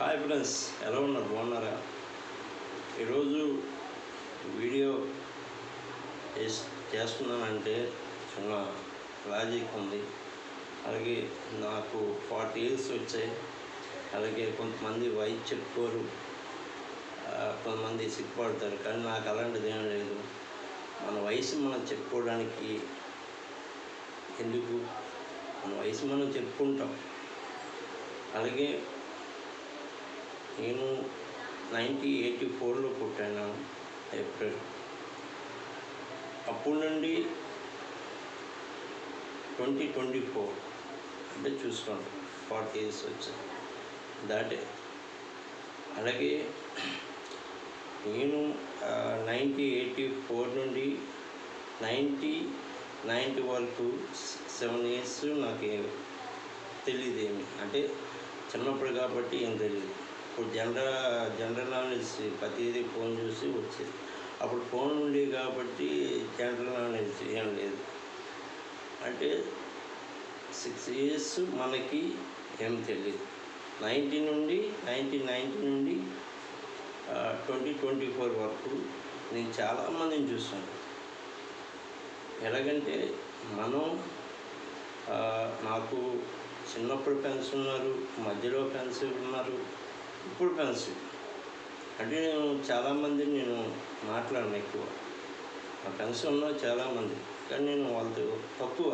Hi friends ఎలా ఉన్నారు? బాగున్నారా? ఈరోజు వీడియో చేస్- చేస్తున్నానంటే చిన్న లాజిక్ ఉంది. అలాగే నాకు ఫార్టీ ఇయర్స్ వచ్చాయి. అలాగే కొంతమంది వయసు చెప్పుకోరు. కొంతమంది సిగ్గుపడతారు. కానీ నాకు అలాంటిది ఏం లేదు. మన వయసు మనం చెప్పుకోవడానికి ఎందుకు? మన వయసు మనం చెప్పుకుంటాం. అలాగే నేను నైన్టీన్ ఎయిటీ ఫోర్లో పుట్టాను ఏప్రిల్. అప్పటి నుండి ట్వంటీ ట్వంటీ ఫోర్ అంటే చూసుకోండి ఫార్టీ ఇయర్స్ వచ్చాయి. దాటే అలాగే నేను నైన్టీ ఎయిటీ ఫోర్ నుండి నైంటీ నైంటీ వరకు సెవెన్ ఇయర్స్ నాకు తెలియదేమి తెలియదు ఏమి అంటే చిన్నప్పుడు కాబట్టి ఏం తెలియదు ఇప్పుడు జనరల్ జనరల్ నాలెడ్జ్ ప్రతిదీ ఫోన్ చూసి వచ్చేది. అప్పుడు ఫోన్ ఉండేవి కాబట్టి జనరల్ నాలెడ్జ్ ఏం లేదు. అంటే సిక్స్ ఇయర్స్ మనకి ఏం తెలియదు నైన్టీ నుండి నైన్టీన్ నైన్టీ నుండి ట్వంటీ ట్వంటీ ఫోర్ వరకు నేను చాలామందిని చూశాను. ఎలాగంటే మనం నాకు చిన్నప్పుడు ఫ్రెండ్స్ ఉన్నారు మధ్యలో ఫ్రెండ్స్ ఉన్నారు ఇప్పుడు ఫ్రెండ్స్ అంటే నేను చాలామంది నేను మాట్లాడను ఎక్కువ. నా ఫ్రెండ్స్ ఉన్న చాలామంది. కానీ నేను వాళ్ళతో తక్కువ.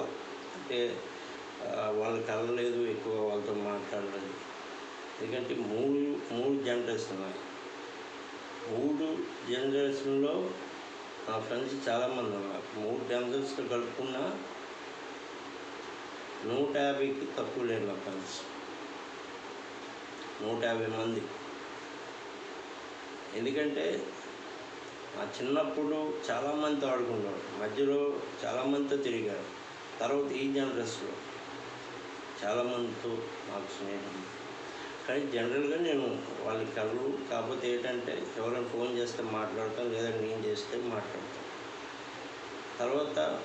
అంటే వాళ్ళు వాళ్ళకి కలలేదు ఎక్కువ వాళ్ళతో మాట్లాడలేదు ఎందుకంటే మూడు మూడు జనరేషన్ ఉన్నాయి మూడు జనరేషన్లో నా ఫ్రెండ్స్ చాలామంది ఉన్నారు. మూడు జనరేషన్ కలుపుకున్న నూట యాభైకి తక్కువ లేదు నా ఫ్రెండ్స్. నూట యాభై మంది. ఎందుకంటే మా చిన్నప్పుడు చాలామందితో ఆడుకున్నాడు మధ్యలో చాలామందితో తిరిగాడు తర్వాత ఈ జనరేషన్లో చాలామందితో నాకు స్నేహం. కానీ జనరల్గా నేను వాళ్ళకి కలరు కాకపోతే ఏంటంటే ఎవరైనా ఫోన్ చేస్తే మాట్లాడతాం లేదా నేను చేస్తే మాట్లాడతాం. తర్వాత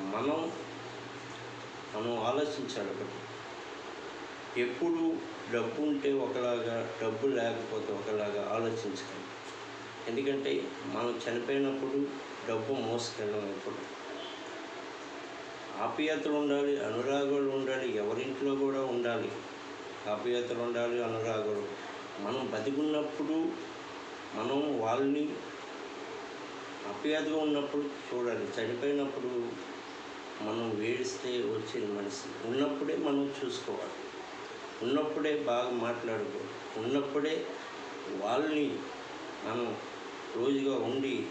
మనం మనం ఆలోచించాలి ఒకటి. ఎప్పుడు డబ్బు ఉంటే ఒకలాగా డబ్బు లేకపోతే ఒకలాగా ఆలోచించకండి ఎందుకంటే మనం చనిపోయినప్పుడు డబ్బు మోసుకెళ్ళం ఎప్పుడు? ఆప్యాయతలు ఉండాలి అనురాగాలు ఉండాలి ఎవరింట్లో కూడా ఉండాలి. ఆప్యాయతలు ఉండాలి అనురాగాలు. మనం బతికున్నప్పుడు మనం వాళ్ళని ఆప్యాయతగా ఉన్నప్పుడు చూడాలి. చనిపోయినప్పుడు మనం వేడిస్తే వచ్చే మనిషి ఉన్నప్పుడే మనం చూసుకోవాలి. ఉన్నప్పుడే బాగా మాట్లాడుకో. ఉన్నప్పుడే వాళ్ళని మనం రోజుగా ఉండి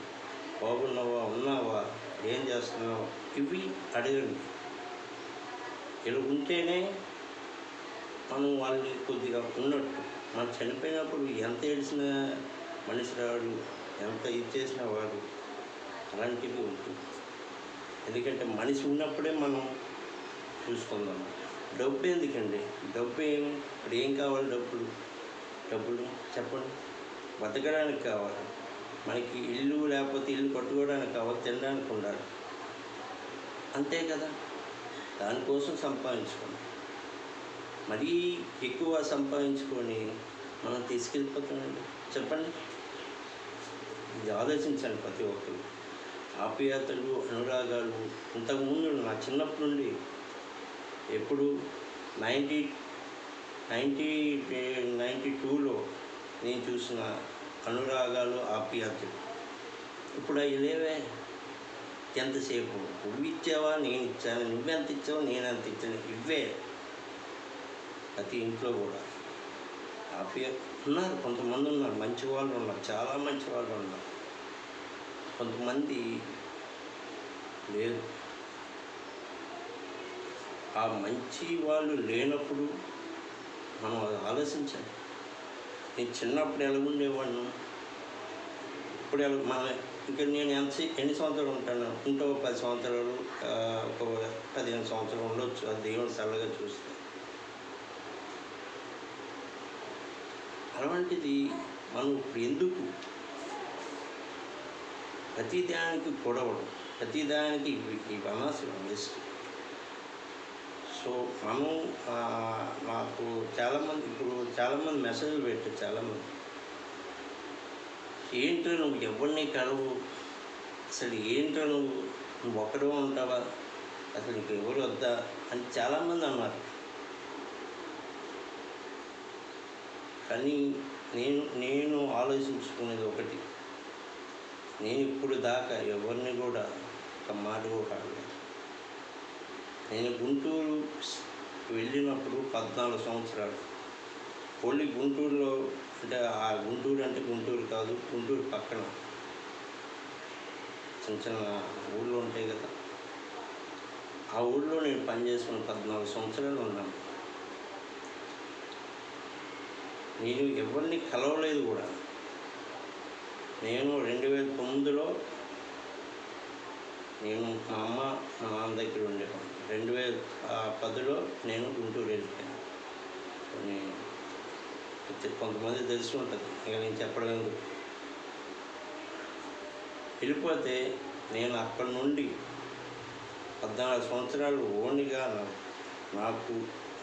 బాగున్నావా? ఉన్నావా? ఏం చేస్తున్నావా? ఇవి అడగండి. ఇలా ఉంటేనే మనం వాళ్ళని కొద్దిగా ఉన్నట్టు. మనం చనిపోయినప్పుడు ఎంత ఏడిసిన మనిషి రాడు ఎంత ఇచ్చేసిన వాడు అలాంటివి ఉంటుంది. ఎందుకంటే మనిషి ఉన్నప్పుడే మనం చూసుకుందాం. డబ్బు ఎందుకండి? డబ్బు ఏమి ఇప్పుడు ఏం కావాలి డబ్బులు? డబ్బులు చెప్పండి. బతకడానికి కావాలి. మనకి ఇల్లు లేకపోతే ఇల్లు కట్టుకోవడానికి కావాలి తినడానికి ఉండాలి. అంతే కదా? దానికోసం సంపాదించుకోండి. మరీ ఎక్కువ సంపాదించుకొని మనం తీసుకెళ్ళిపోతామండి. చెప్పండి. ఇది ఆలోచించండి ప్రతి ఒక్కరు. ఆప్యాయతలు అనురాగాలు ఇంతకుముందు నా చిన్నప్పటి నుండి ఎప్పుడు నైంటీ నైంటీ నైంటీ టూలో నేను చూసిన అనురాగాలు ఆప్యాయతలు. ఇప్పుడు అవి లేవే. ఎంతసేపు? నువ్వు ఇచ్చావా నేను ఇచ్చాను నువ్వెంత ఇచ్చావు నేను ఎంత ఇచ్చాను ఇవ్వే. ప్రతి ఇంట్లో కూడా. ఆప్య ఉన్నారు. కొంతమంది ఉన్నారు. మంచి వాళ్ళు ఉన్నారు. చాలా మంచి వాళ్ళు ఉన్నారు. కొంతమంది లేదు ఆ మంచి వాళ్ళు లేనప్పుడు మనం అది ఆలోచించాలి. నేను చిన్నప్పుడు ఎలా ఉండేవాడిను ఇప్పుడు ఎలా మన ఇంకా నేను ఎంత ఎన్ని సంవత్సరాలు ఉంటాను ఇంకో పది సంవత్సరాలు ఒక పదిహేను సంవత్సరాలు ఉండొచ్చు ఆ దేవుని చల్లగా చూస్తే. అలాంటిది మనం ఇప్పుడు ఎందుకు ప్రతిదానికి గొడవలు ప్రతిదానికి ఇవి ఇవి అనవసరం వేస్ట్ సో మనం మాకు చాలామంది ఇప్పుడు చాలామంది మెసేజ్లు పెట్టారు చాలామంది. ఏంటో నువ్వు ఎవరిని కలవు అసలు ఏంటో నువ్వు నువ్వు ఒక్కడే ఉంటావా అసలు నీకు ఎవరు వద్దా అని చాలామంది అన్నారు. కానీ నేను నేను ఆలోచించుకునేది ఒకటి. నేను ఇప్పుడు దాకా ఎవరిని కూడా ఒక మాట కూడా నేను గుంటూరు వెళ్ళినప్పుడు పద్నాలుగు సంవత్సరాలు. ఓన్లీ గుంటూరులో అంటే ఆ గుంటూరు అంటే గుంటూరు కాదు గుంటూరు పక్కన. చిన్న చిన్న ఊళ్ళో ఉంటాయి కదా. ఆ ఊళ్ళో నేను పనిచేసుకున్న పద్నాలుగు సంవత్సరాలు ఉన్నాను. నేను ఎవరిని కలవలేదు కూడా. నేను రెండు వేల తొమ్మిదిలో నేను మా అమ్మ మా నాన్న దగ్గర ఉండేవాడిని. రెండు వేల పదిలో నేను గుంటూరు వెళ్ళిపోయాను. కొన్ని కొంతమంది తెలిసి ఉంటుంది ఇక నేను చెప్పడం ఎందుకు? వెళ్ళిపోతే నేను అక్కడి నుండి పద్నాలుగు సంవత్సరాలు ఓన్లీగా నాకు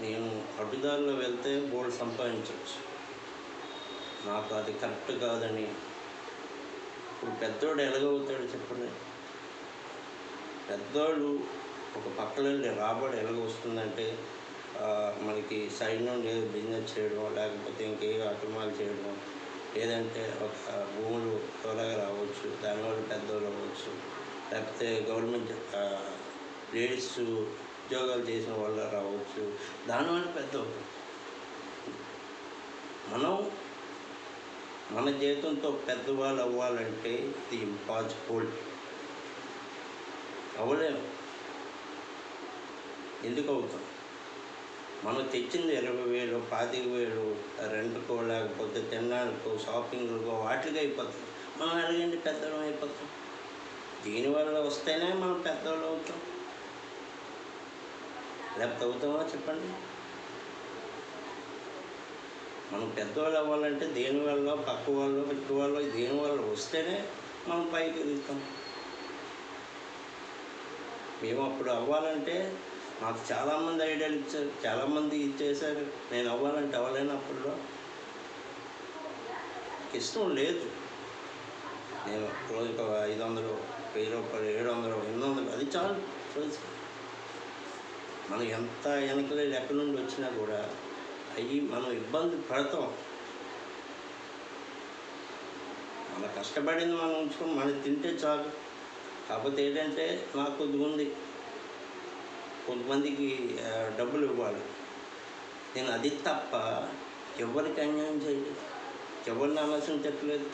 నేను అడ్డుదారిలో వెళ్తే బోర్డు సంపాదించవచ్చు నాకు అది కరెక్ట్ కాదని ఇప్పుడు పెద్దోడు ఎలాగవుతాడు చెప్పండి. పెద్దోళ్ళు ఒక పక్క నుండి రాబడి ఎలాగ వస్తుందంటే మనకి సైడ్ నుండి ఏదో బిజినెస్ చేయడం లేకపోతే ఇంకే అటుమాలు చేయడం లేదంటే ఒక భూములు త్వరగా రావచ్చు దానివల్ల పెద్దవాళ్ళు అవ్వచ్చు లేకపోతే గవర్నమెంట్ లేడీస్ ఉద్యోగాలు చేసిన వాళ్ళు రావచ్చు దానివల్ల పెద్ద మనం మన జీవితంతో పెద్దవాళ్ళు అవ్వాలంటే ఇది ఇంపాసిబుల్. అవ్వలేము. ఎందుకు అవుతాం మనం తెచ్చింది ఇరవై వేలు పాతిక వేలు రెంట్కో లేకపోతే తినడానికో షాపింగ్లకో వాటికి అయిపోతాం. మనం ఎలాగండి పెద్దవాళ్ళం అయిపోతాం? దీనివల్ల వస్తేనే మనం పెద్దవాళ్ళు అవుతాం. లేకపోతే అవుతామా చెప్పండి? మనం పెద్దవాళ్ళు అవ్వాలంటే దేనివల్ల పక్క వాళ్ళు ఇటు వాళ్ళు దేనివల్ల వస్తేనే మనం పైకి ఎదుగుతాం మేము అప్పుడు అవ్వాలంటే నాకు చాలామంది ఐడియాలు ఇచ్చారు చాలామంది ఇచ్చేశారు నేను అవ్వాలంటే అవ్వలేను అప్పుడులో ఇష్టం లేదు. నేను రోజుకి ఒక ఐదు వందలు వెయ్యి రూపాయలు ఏడు వందలు ఎనిమిది వందలు అది చాలు రోజు మనం ఎంత వెనకలే ఎక్కడి నుండి వచ్చినా కూడా అవి మనం ఇబ్బంది పడతాం. మన కష్టపడింది మనం ఉంచుకొని మనం తింటే చాలు. కాకపోతే ఏంటంటే నాకు కొద్దిగా ఉంది. కొంతమందికి డబ్బులు ఇవ్వాలి. నేను అది తప్ప ఎవరికి అన్యాయం చేయలేదు. ఎవరిని ఆలోచన చెప్పలేదు.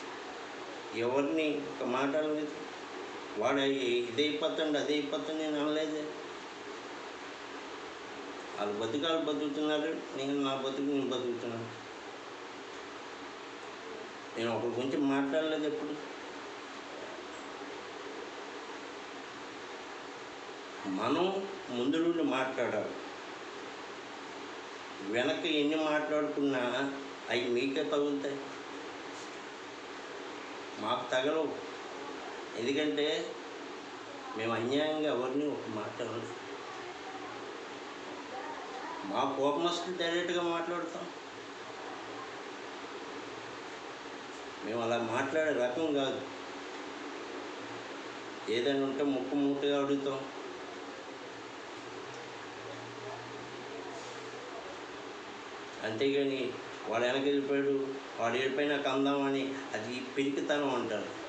ఎవరిని ఒక మాట అనలేదు. వాడు ఇదే ఇది అదే అది నేను అనలేదే. వాళ్ళు బతుకాలు బతుకుతున్నారు. నేను నా బతుకు నేను బతుకుతున్నాను. నేను ఒకరి గురించి మాట్లాడలేదు ఎప్పుడు. మనం ముందు నుండి మాట్లాడాలి. వెనక ఎన్ని మాట్లాడుకున్నా అవి మీకే తగులుతాయి. మాకు తగలవు. ఎందుకంటే మేము అన్యాయంగా ఎవరిని ఒక మాట్లాడలేదు మా కోపం వస్తుంది డైరెక్ట్గా మాట్లాడతాం. మేము అలా మాట్లాడే రకం కాదు. ఏదైనా ఉంటే ముక్కు మూటగా అడుగుతాం. అంతేగాని వాడు వెనక వెళ్ళిపోయాడు వాడు వెళ్ళిపోయినా కందామని అది పిరికితనం అంటారు.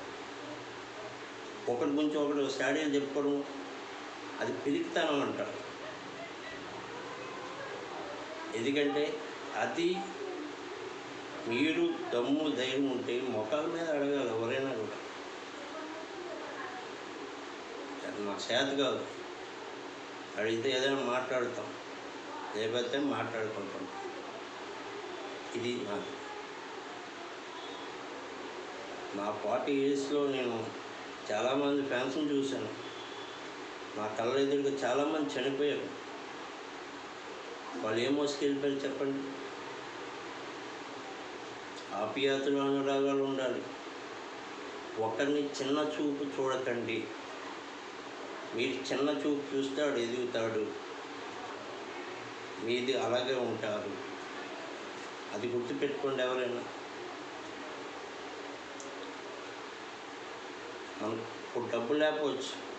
ఒకటి గురించి ఒకటి స్టాడీలు చెప్పుకోవడం అది పిరికితనం అంటారు. ఎందుకంటే అది మీరు దమ్ము ధైర్యం ఉంటే మొక్కల మీద అడగాలి ఎవరైనా కూడా. అది మా చేత కాదు. అడిగితే ఏదైనా మాట్లాడతాం. లేకపోతే మాట్లాడుకుంటాం. ఇది నాది నా ఫార్టీ ఇయర్స్లో నేను చాలామంది ఫ్యాన్స్ని చూశాను. నా కళ్ళ ఎదురుగా చాలామంది చనిపోయారు. వాళ్ళు ఏం మోసుకెళ్ళిపోయారు చెప్పండి. ఆప్యాయతలు అనురాగాలు ఉండాలి. ఒకరిని చిన్న చూపు చూడకండి. మీరు చిన్న చూపు చూస్తాడు ఎదుగుతాడు. మీది అలాగే ఉంటారు. అది గుర్తుపెట్టుకోండి ఎవరైనా. మనకు ఇప్పుడు డబ్బు లేకపోవచ్చు.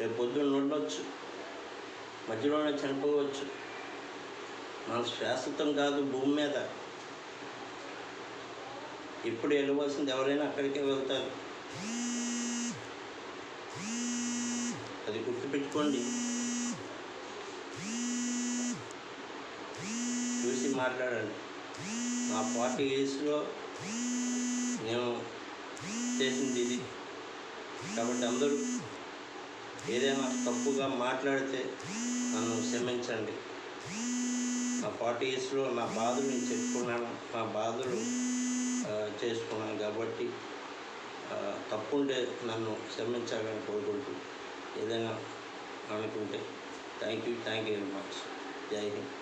రేపు పొద్దున్న ఉండొచ్చు. మధ్యలోనే చనిపోవచ్చు. మన శాశ్వతం కాదు భూమి మీద. ఇప్పుడు వెళ్ళవలసింది ఎవరైనా అక్కడికే వెళ్తారు. అది గుర్తుపెట్టుకోండి. చూసి మాట్లాడండి నా ఫార్టీ ఇయర్స్లో నేను చేసింది ఇది. కాబట్టి అందరూ ఏదైనా తప్పుగా మాట్లాడితే నన్ను క్షమించండి. నా ఫార్టీ ఇయర్స్లో నా బాధలు నేను చెప్పుకున్నాను. నా బాధలు చేసుకున్నాను కాబట్టి తప్పుండే తప్పుంటే నన్ను క్షమించాలని కోరుకుంటూ ఏదైనా అనుకుంటే thank you thank you very much. జై హింద్.